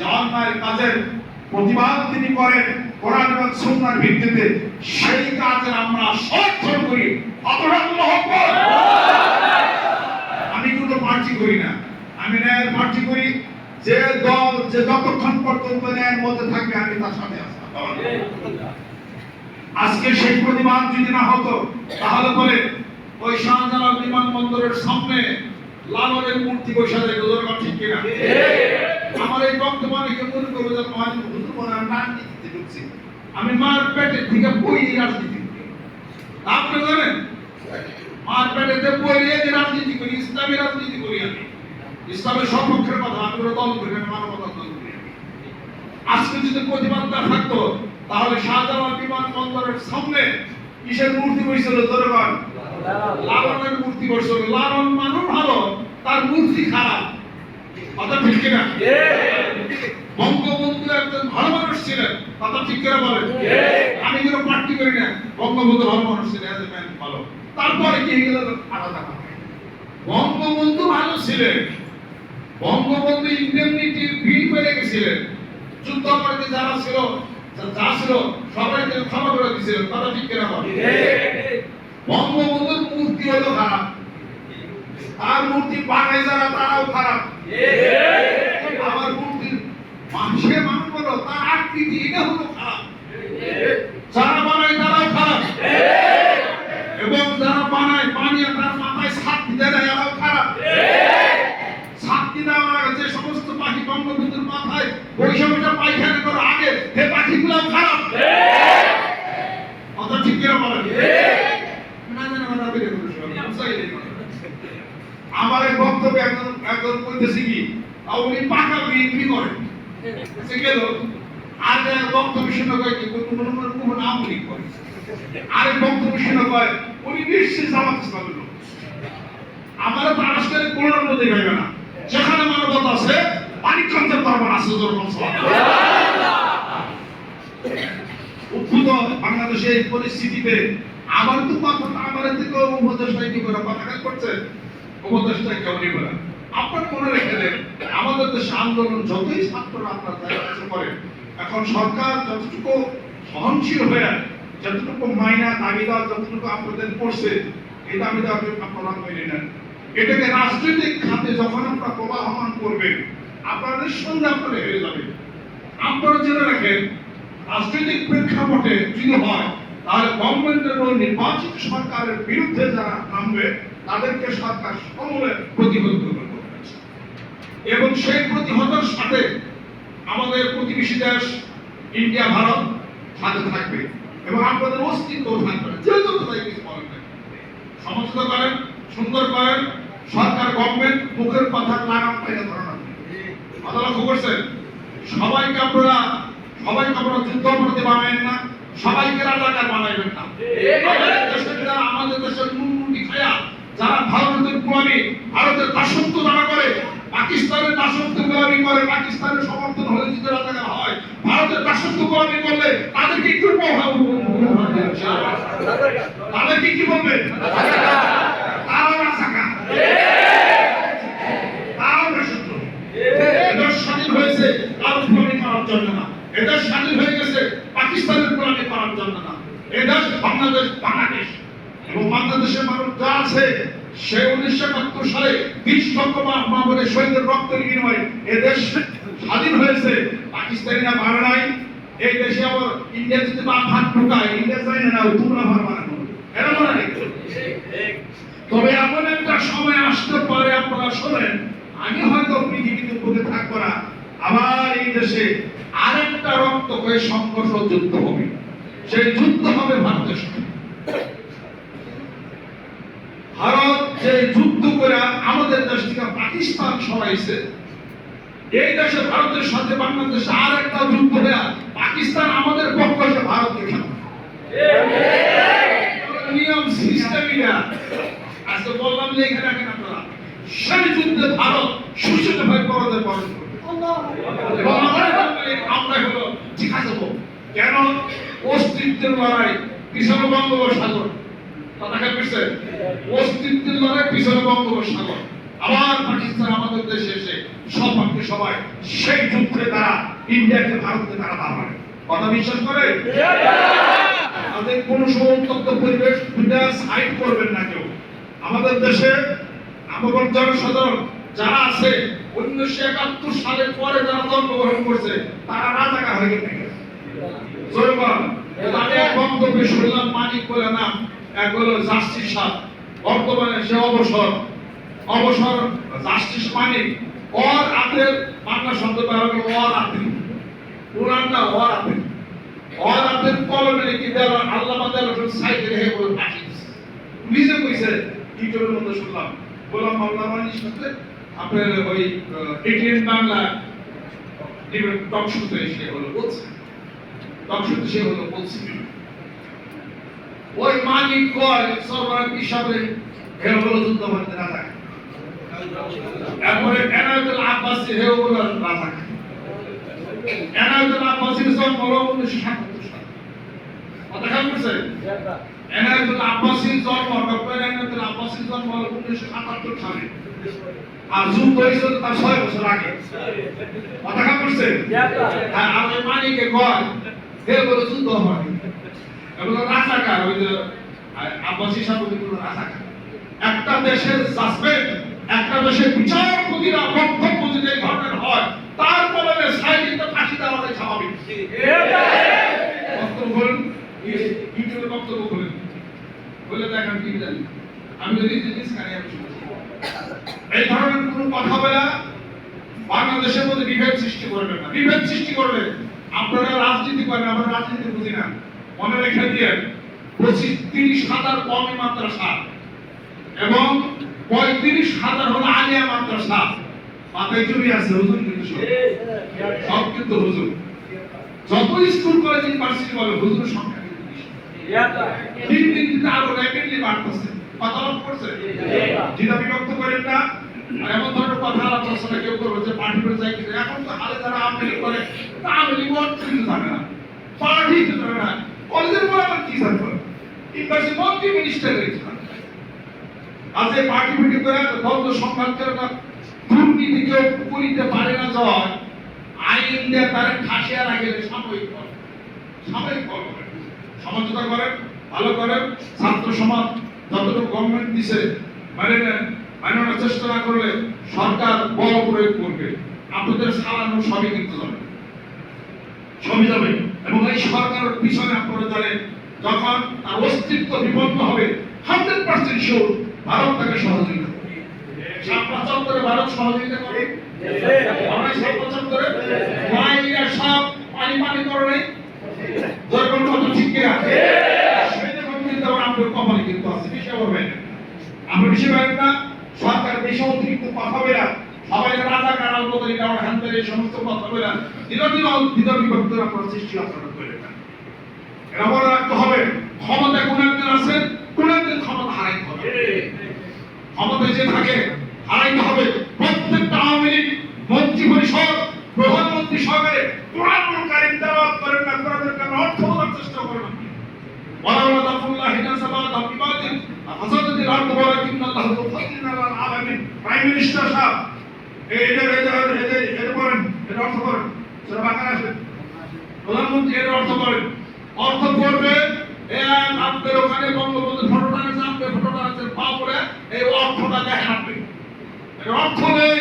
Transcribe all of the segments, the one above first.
যে কাজের প্রতিবাদ তিনি করেন, কোরআন এবং সুন্নাহর ভিত্তিতে। সেই কাজের আমরা সমর্থন করি। আমি কোনো পার্টি করি না। আমি ন্যায়ের পার্টি করি। যে দল যে যতক্ষণ পর্যন্ত ন্যায়ের মধ্যে থাকবে, আমি তার সাথে আজকে সেই প্রতিবাদ যদি না হতো, তাহলে বলে, ওই শাহজালাল বিমানবন্দরের সামনে লালনের মূর্তি থাকে ঠিক কিনা? আমার এই বক্তব্য অনেকে মনে করব যে আমি হুজুর হয় রাজনীতিতে ঢুকছি। আমি মার পেটের থেকে বই রাজনীতি করি। আপনি জানেন, মার পেটেতে বই যে রাজনীতি করি, ইসলামী রাজনীতি করি আমি। ইসলামের সপক্ষের কথা, আমি কোনো দল করি না মানবতার দল করি আজকে যদি প্রতিবাদ না থাকতো, তাহলে শাহজালাল বিমানবন্দরের সামনে কিসের মূর্তি বসেছিল দরবার লালনের মূর্তি বসেছিল। লালন মানুষ ভালো, তার মূর্তি খারাপ। কথা ঠিক কিনা? বঙ্গবন্ধু একজন ভালো মানুষ ছিলেন। কথা ঠিক করে বলেন? আমি কোনো পার্টি করি না। বঙ্গবন্ধু ভালো মানুষ ছিলেন ভালো। তারপরে কি হয়ে গেল? আলাদা বঙ্গবন্ধু ভালো ছিলেন। বঙ্গবন্ধু ইন্ডেমনিটি বিল করে গেছিলেন। যুদ্ধ করতে যারা ছিল যা- ছিল সবাই তিনি ক্ষমা করে দিয়েছিলেন। কথা ঠিক কিনা বলেন? বঙ্গবন্ধুর মূর্তি হলো খারাপ তার মূর্তি বানায় যারা তারাও খারাপ। আমার মূর্তির মানুষ বলো তার আকৃতি এটা হলো খারাপ। যারা বানায় তারাও খারাপ। এবং যারা বানায় বানিয়ে তার মাথায় ছাত্রী দেয় এরাও খারাপ। ছাত্রী দেওয়ার আগে যে সমস্ত পাখি বঙ্গবন্ধুর মাথায় বৈষম্যটা পায়খানা করার আগে সে পাখিগুলো খারাপ কথা ঠিক কিনা বলেন না না না না বেরে বলুন বুঝাই নেই আমার এই বক্তব্য একজন একজন কইতেছি কি উনি পাকা বিক্রি করেন? সে গেল, আর বক্তব্য শুনে কয় কি, কোন নাম উনি করে আর বক্তব্য শুনে কয়, উনি নিশ্চিত জামাত ইসলামের লোক। আমার তো আজকের কোন মধ্যে গেবে না। যেখানে মানবতা আছে পানিক্ষন্তের দরবার আছে উদ্ভূত বাংলাদেশের পরিস্থিতিতে আবার তো কথা আমার থেকে উপদেষ্টা কি করে কথা করছে? উপদেষ্টা কেউ আপনার মনে আমাদের দেশে আন্দোলন যতই ছাত্ররা আপনার দায়িত্ব এখন সরকার যতটুকু সহনশীল হয়ে যতটুকু মাইনা যতটুকু আপনাদের করছে, এই দাবিদার আপনারা মেনে নেন। এটাকে রাজনৈতিক খাতে যখন আপনারা প্রবাহমান করবেন আপনাদের সঙ্গে আপনারা হেরে যাবেন। আপনারা জেনে রাখেন, রাজনৈতিক প্রেক্ষাপটে যদি হয় তাহলে গভর্নমেন্টের ও নির্বাচিত সরকারের বিরুদ্ধে যারা নামবে, তাদেরকে সরকার সমূলে প্রতিহত করবে। এবং সেই প্রতিহতের সাথে আমাদের প্রতিবেশী দেশ, ইন্ডিয়া, ভারত সাথে থাকবে। এবং আপনাদের অস্তিত্ব থাকবে যেহেতু কোথায় কিছু বলেন না সমঝোতা করেন, সুন্দর করেন, সরকার, গভর্নমেন্ট মুখের কথা লাগাম পাইলে ধরে না। কথা লক্ষ্য করছেন? সবাইকে আপনারা সবাইকে আপনারা যুদ্ধ করতে বানাবেন না। সবাইকে রাজাকার বানাইবেন না। আমাদের দেশের যারা, আমাদের দেশের নুনমুটি খায়া, যারা ভারতের গোলামি, ভারতের দাসত্ব যারা করে, পাকিস্তানের দাসত্ব গোলামি করে, পাকিস্তানের সমর্থন হলে যদি রাজাকার হয়, ভারতের দাসত্ব গোলামি করলে তাদেরকে কি প্রভাব তাদেরকে কি বলবেন তারাও রাজাকার তারাও দাসত্ব এদের স্বাধীন হয়েছে ভারত গোলামি করার জন্য না এদের স্বাধীন হয়ে গেছে পাকিস্তানের গোলামি করার জন্য না এদেশ বাংলাদেশ বাংলাদেশ এবং বাংলাদেশের মানুষ যা আছে সে উনিশশো একাত্তর সালে বিশ লক্ষ মাহমুদের শহীদের রক্তের বিনিময়ে এদেশ স্বাধীন হয়েছে। পাকিস্তানিরা মারে নাই। এই দেশে আবার ইন্ডিয়া যদি বা ভাত ঢুকায় ইন্ডিয়া চাই না তোমরা ভার বানানো এরা মনে নেই তবে এমন একটা সময় আসতে পারে, আপনারা শোনেন। আমি হয়তো পৃথিবীতে বুকে থাকব না। আবার এই দেশে আরেকটা রক্ত হয়ে সংঘর্ষ যুদ্ধ হবে। সেই যুদ্ধ হবে ভারতের সাথে ভারত যে যুদ্ধ করে আমাদের দেশ থেকে পাকিস্তান সরাইছে, এই দেশে ভারতের সাথে বাংলাদেশে আর একটা যুদ্ধ হয়ে পাকিস্তান আমাদের পক্ষ এসে ভারতকে নিয়ম সিস্টেমই না। আজকে বললাম যে এখানে রাখেন আপনারা। সেই যুদ্ধে ভারত সুশীল পরাজয় আমরা হলো ঠিক আছে কেন? অস্তিত্বের লড়াই পিছনে বঙ্গোপসাগর। কথা অস্তিত্বের লড়াই পিছনে বঙ্গোপসাগর। আবার পাকিস্তান আমাদের দেশে এসে সবাইকে সবাই সেই যুদ্ধে তারা, ইন্ডিয়াকে ভারতকে তারা দাঁড়াবে কথা বিশ্বাস করে? তাদের কোন সমুদ্র পরিবেশ সাইড করবেন না কেউ। আমাদের দেশে আমাদের জনসাধারণ যারা আছে, উনিশশো একাত্তর সালের পরে যারা জন্মগ্রহণ করছে, তারা রাজাকার হয়ে গেছে। জয়বান আমি এক বক্তব্যে শুনলাম মানিক বলে নাম। এক হলো জাস্টিস সাহ বর্তমানে সে অবসর। অবসর জাস্টিস মানিক অর আতের বাংলা শব্দ ব্যবহার করে অর আতের পুরান না অর আতের অর আতের কলমে লিখে দেওয়া? আল্লাহ মাদার সাইডে রেখে বলে ফাঁসি নিজে কইছে, ইউটিউবের মধ্যে শুনলাম। বললাম মামলা মানির সাথে আপনার ওই এটিএন বাংলা টক শুতে এসে হলো বলছে। টক শুতে সে হলো বলছে। ওই মানিক কয় সরবার হিসাবে হে হলো যুদ্ধ বান্ধে রাজা এরপরে এনায়তুল আব্বাসী হে হলো রাজা এনায়তুল আব্বাসীর জন্ম হলো উনিশশো সাতাত্তর সালে। কথা খেয়াল করছেন এনায়তুল আব্বাসীর জন্ম ডক্টর এনায়তুল আব্বাসীর জন্ম হলো উনিশশো সাতাত্তর সালে। আর যুদ্ধ হয়েছিল তার ছয় বছর আগে। কথা খেয়াল করছেন আর আমি মানিকে কয় হে বলে যুদ্ধ হয়নি এগুলো রাজাকার, ওই যে আব্বাসী সাহেব এগুলো রাজাকার। একটা দেশের সাসপেন্ড একটা দেশের বিচারপতিরা যদি এই ধরনের হয়, তার সাইডিতে ফাঁসি দেওয়াটাই স্বাভাবিক। বক্তব্য বলুন ইউটিউবে বক্তব্য বলুন। বলে দেখেন কি জানি। আমি যদি জিনিস আমি এই ধরনের কোনো কথা বলা বাংলাদেশের মধ্যে বিভেদ সৃষ্টি করবেন না। বিভেদ সৃষ্টি করবে। আপনারা রাজনীতি করেন, আমরা রাজনীতি বুঝি না। মনে রেখে দিয়ে পঁচিশ তিরিশ হাজার কমই মাদ্রাসা। এবং পঁয়ত্রিশ হাজার হলো আলিয়া মাদ্রাসা। মাথায় চুরি আছে, হুজুর কিন্তু সব। কিন্তু হুজুর। যত স্কুল বলে হুজুর সংখ্যা কিন্তু দিন কিন্তু আরও র্যাপিডলি বাড়তেছে। কথা করছে যেটা করেন না এমন ধরনের কথা আলোচনা কেউ করবে যে পার্টি করে যাই কিছু এখন তো হালে যারা আমলি করে, তা আমলি মত কিন্তু জানে না। পার্টি তো জানে না। কলেজের পর আবার কি জানবে ইউনিভার্সিটি মন্ত্রী মিনিস্টার রয়েছে আজ এই পার্টি মিটি করে দ্বন্দ্ব করে না দুর্নীতি কেউ করিতে পারে না জয় আইন দিয়ে তারা ঠাসিয়া না গেলে সাময়িক ফল সাময়িক করে সমঝোতা করেন ভালো করেন ছাত্র সমাজ যতটুকু গভর্নমেন্ট দিছে মানে নেন মানে নেওয়ার চেষ্টা না করলে সরকার বড় প্রয়োগ করবে। আপনাদের সালানো সবই কিন্তু যাবে। সবই যাবে। এবং এই সরকারের পিছনে আপনারা জানেন, যখন তার অস্তিত্ব বিপন্ন হবে, হান্ড্রেড পার্সেন্ট শিওর ভারত তাকে সহযোগিতা বছর আমরা বছর সব বলেন না, সরকার বেশি অতিরিক্ত কথা বলে সবাই রাজা কারাল বদলি কারণ হ্যান্ডেল এই সমস্ত কথা বলে দিন দিন দিন বিভক্ত আপনার সৃষ্টি আপনারা করে এটা মনে রাখতে হবে, ক্ষমতা কোন একদিন আছে, কোন একদিন ক্ষমতা হারাইতে হবে। ক্ষমতায় যে থাকে, হারাইতে হবে। প্রত্যেকটা আওয়ামী লীগ, মন্ত্রী পরিষদ, প্রধানমন্ত্রী সহকারে কোরআন কারিম তেলাওয়াত করেন না কোরআনের কারণে অর্থ বোঝার চেষ্টা করেন আলামিন। প্রাইম মিনিস্টার সাহেব এটা অর্থ অর্থ করবে এ আপনাদের ওখানে বঙ্গবন্ধু ফটোটা আছে আপনার ফটোটা আছে পা পরে এই অর্থটা আপনি অর্থ নেই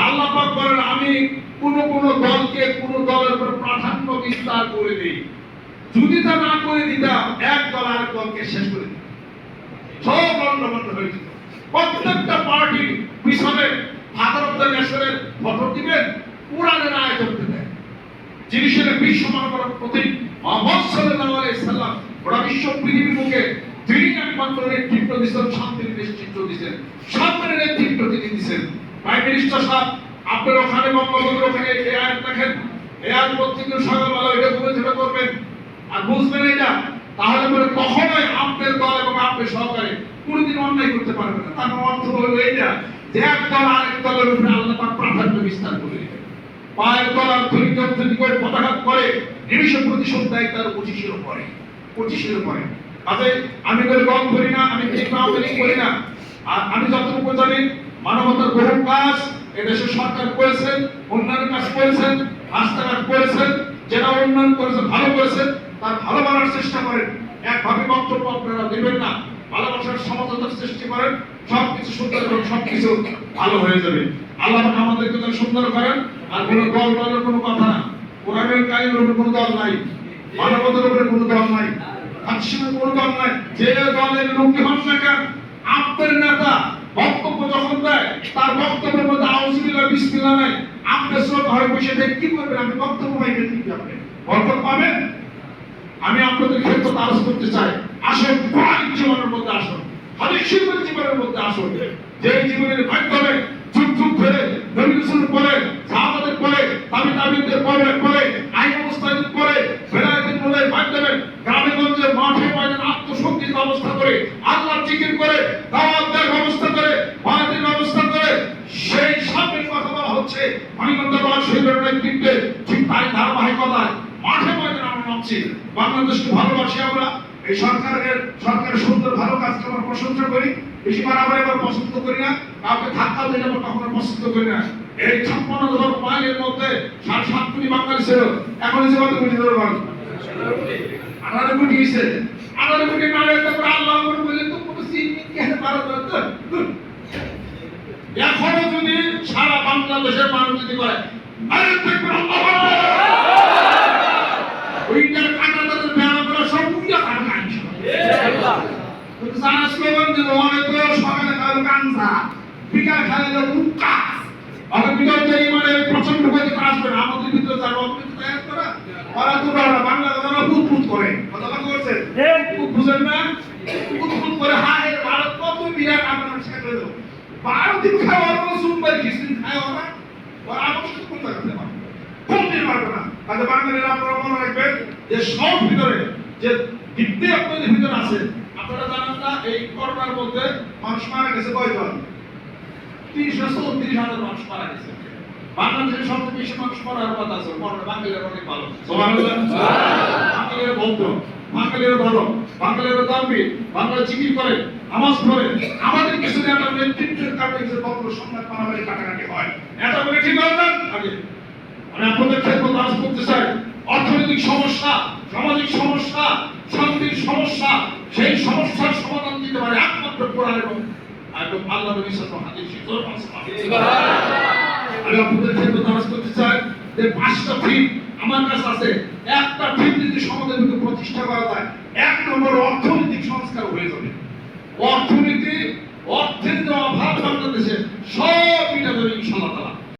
আল্লাহ বলেন আমি কোন কোন দলকে কোন দলের উপর প্রাধান্য বিস্তার করে দিই যদি তা না করে দিতাম এক দল আরেক দলকে শেষ করে দিতাম সব লন্ডভন্ড হয়ে যেত প্রত্যেকটা পার্টি পিছনে ফাদার অফ দ্য দিবেন কোরআনের আয়োজন দেবেন যিনি ছিলেন বিশ্ব মানবতার প্রতীক মোহাম্মদ সাল্লাল্লাহু আলাইহি সাল্লাম গোটা বিশ্ব পৃথিবীর মুখে তিনি একমাত্র নেতৃত্ব দিচ্ছেন শান্তির নেতৃত্ব দিচ্ছেন শান্তির নেতৃত্ব তিনি দিচ্ছেন প্রাইম সাহেব, আপনার ওখানে বঙ্গবন্ধুর ওখানে এই আয়াত দেখেন এই আয়াত প্রত্যেকদিন সকালবেলা এটা ঘুরে ধরে করবেন আর বুঝবেন এটা, তাহলে পরে কখনোই আপনার দল এবং আপনার সরকারে কোনোদিন অন্যায় করতে পারবে না। তার অর্থ হলো এইটা যে এক আরেক দলের উপরে আল্লাহ পাক প্রাধান্য বিস্তার করে পায়ের তলার ধরিত যদি করে করে নিমিষে প্রতিশোধ তার পঁচিশের পরে পঁচিশের পরে। কাজে আমি করে গম করি না, আমি ঠিক লীগ করি না। আর আমি যতটুকু জানি, মানবতার বহু কাজ এদেশের সরকার করেছেন উন্নয়ন কাজ করেছেন, রাস্তাঘাট করেছেন, যেটা উন্নয়ন করেছেন ভালো করেছেন, তার ভালো বলার চেষ্টা করেন। একভাবে বক্তব্য আপনারা দেবেন না, ভালোবাসার সমঝোতার সৃষ্টি করেন সুন্দর এবং সবকিছু ভালো হয়ে যাবে। আল্লাহ আমাদেরকে যেন সুন্দর করেন, আর কোনো দল দলের কোনো কথা না। কোরআনের কায়েমের উপরে কোনো দল নাই, মানবতার উপরে কোনো দল নাই আচ্ছন্ন কোনো দল নাই। যে দলের লোককে হন না কেন, আপনার নেতা বক্তব্য যখন দেয়, তার বক্তব্যের মধ্যে আউজবিল্লাহ বিসমিল্লাহ নাই। আপনি শ্রোতা হয়ে বসে দেখ কি করবেন আপনি বক্তব্য পাইবেন কি আপনি? বরকত পাবেন? আমি আপনাদের ক্ষেত্রে আরজ করতে চাই। আসুন। হাদিস শরীফের জীবনের মধ্যে আসুন। যে জীবনের মাধ্যমে যুগ যুগ ধরে নবী রাসূল পরে সাহাবাদের পরে তাবি তাবিদের পরে পরে, আইন অবস্থানের পরে, বেলায়েতের নূরের মাধ্যমে গ্রামে গঞ্জে মাঠে ময়দানে আত্মশক্তির ব্যবস্থা করে, আল্লাহর জিকির করে দাওয়াতের ব্যবস্থা করে, বায়াতের ব্যবস্থা করে, সেই সামনের কথা বলা হচ্ছে। মানিকন্দ বাদ শহীদের নেতৃত্বে ঠিক তাই ধারাবাহিকতায় মাঠে ময়দানে আমরা নামছি। বাংলাদেশকে ভালোবাসি আমরা। এই সরকারের সরকারের সুন্দর ভালো কাজকে আমরা প্রশংসা করি। বেশি বাড়াবাড়ি আমরা পছন্দ করি না। কাউকে ধাক্কা দিলে আমরা কখনো পছন্দ করি না। এই ছাপ্পান্ন ধর মাইলের মধ্যে সাড়ে সাত কোটি বাঙালি ছিল। এখন যে কত কোটি ধরে মানুষ আঠারো কোটি গেছে আঠারো কোটি না হলে তারপরে আল্লাহ করে বললেন তো কোনো সিন কেন ভারত এখনও যদি সারা বাংলাদেশের মানুষ যদি করে আরে দেখবেন আল্লাহু ওইটার কাটা তাদের বেড়া করে সব উইটা কাটা ইনশাআল্লাহ কিন্তু স্লোগান দিল অনেক সকালে খাইলো কাঞ্চা বিকাল আসবে না আমাদের ভিতরে যারা করা ওরা তো ওরা বাংলা কথা ফুট ফুট করে কথা বলছে করে হায় ভারত কত বিরাট আপনার খিচড়ি খায় ওরা ওরা আমার সাথে কোন না তাহলে আপনারা মনে রাখবেন যে সব ভিতরে, যে বিদ্যে আপনাদের ভিতরে আছে আপনারা জানেন না, এই করোনার মধ্যে মানুষ মারা গেছে কয়জন? তিরিশ চৌত্রিশ হাজার মানুষ মারা গেছে। বাংলাদেশের সবচেয়ে বেশি মানুষ মরার কথা আছে মরণে বাঙালিরা অনেক ভালো। বাঙালিরা ভদ্র বাঙালিরা ভালো বাঙালিরা দাম্বি বাংলা জিকির করে, নামাজ পড়ে। আমাদের কিছু একটা নেতৃত্বের কারণে কিছু বক্র সংঘাত মারামারি কাটাকাটি হয়। এটা বলে ঠিক হয় না? আগে। আমি আপনাদের ক্ষেত্রে কাজ করতে চাই। অর্থনৈতিক সমস্যা, সামাজিক সমস্যা সমস্যা সেই সমস্যার সমাধান দিতে পারে একমাত্র কোরআন এবং একদম আল্লাহ নবী সাল্লাল্লাহু আলাইহি ওয়াসাল্লাম আমি আপনাদের ক্ষেত্রে কাজ করতে চাই যে পাঁচটা থিম আমার কাছে আছে। একটা থিম যদি সমাজের ভিতরে প্রতিষ্ঠা করা যায় এক নম্বর অর্থনৈতিক সংস্কার হয়ে যাবে। অর্থনীতি অর্থের যে অভাব বাংলাদেশে সব মিটা যাবে ইনশাআল্লাহ তাআলা।